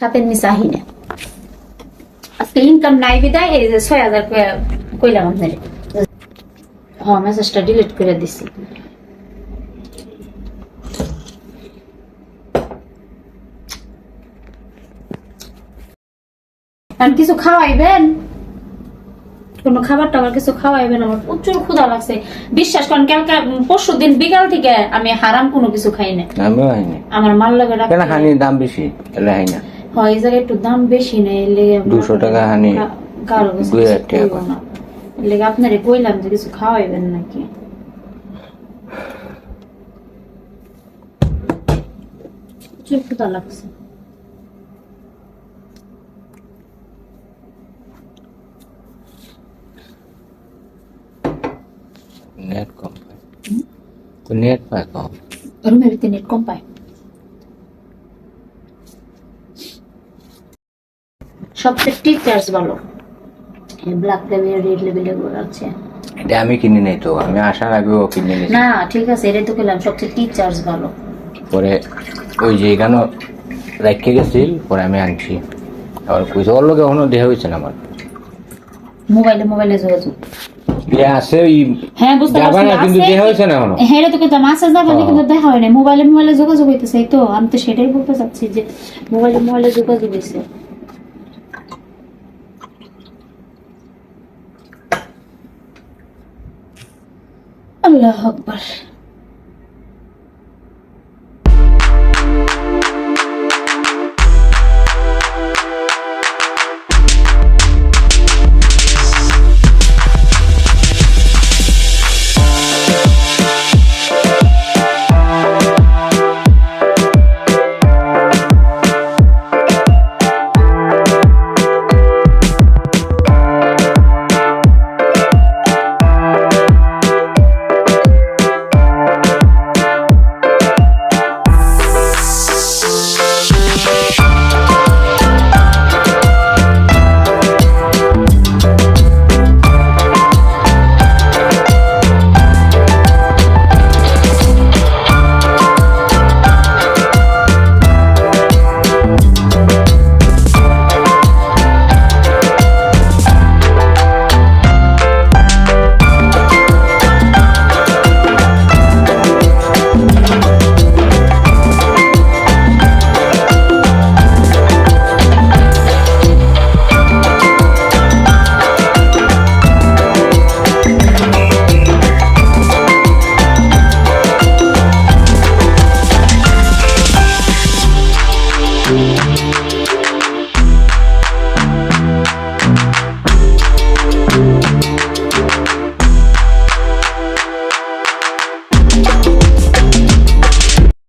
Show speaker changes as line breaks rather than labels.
সাথে নিচে আহি না আজকে ইনকাম নাই বিদায় এই যে ছয় হাজার কইলাম আপনার। হ্যাঁ মেসেজটা ডিলিট করে দিছি। আর কিছু খাওয়াইবেন? কোনো খাবার টাবার কিছু খাওয়াইবেন? আমার প্রচুর ক্ষুধা লাগছে। বিশ্বাস করেন কালকে পরশু দিন বিকাল থেকে আমি হারাম কোনো কিছু খাই না আমার মাল লাগে
দাম বেশি? না।
হয় জায়গায় একটু দাম বেশি নেই লেগে
200 টাকা হানি,
কারও কাছে
দুই হাজার
কিছু
টাকা
না। লেগে আপনারে কইলাম যে কিছু খাওয়াইবেন নাকি। লাগছে।
নেট কম পায়। তো নেট পায় কম।
রুমের ভিতরে নেট কম পায়। সবচেয়ে টিচার্স ভালো ব্ল্যাক লেভেল রেড লেভেল এগুলো আছে।
এটা আমি কিনি নাই তো আমি আসার আগেও কিনে নিয়েছি।
না ঠিক আছে এটাই তো খেলাম সবচেয়ে টিচার্স ভালো
পরে ওই যে এখানে রেখে গেছিল পরে আমি আনছি। আবার পয়সা ওর লোক এখনও দেওয়া হয়েছে না আমার।
মোবাইলে মোবাইলে যোগাযোগ।
ইয়ে আছে ওই
হ্যাঁ বুঝতে পারছি
না কিন্তু
আছে
হয়েছে না এখনও।
হ্যাঁ এটা তো কিন্তু মাসে না। কিন্তু দেখা হয় না মোবাইলে মোবাইলে যোগাযোগ হইতেছে তো আমি তো সেটাই বলতে চাচ্ছি যে মোবাইলে মোবাইলে যোগাযোগ হয়েছে আল্লাহ আকবার।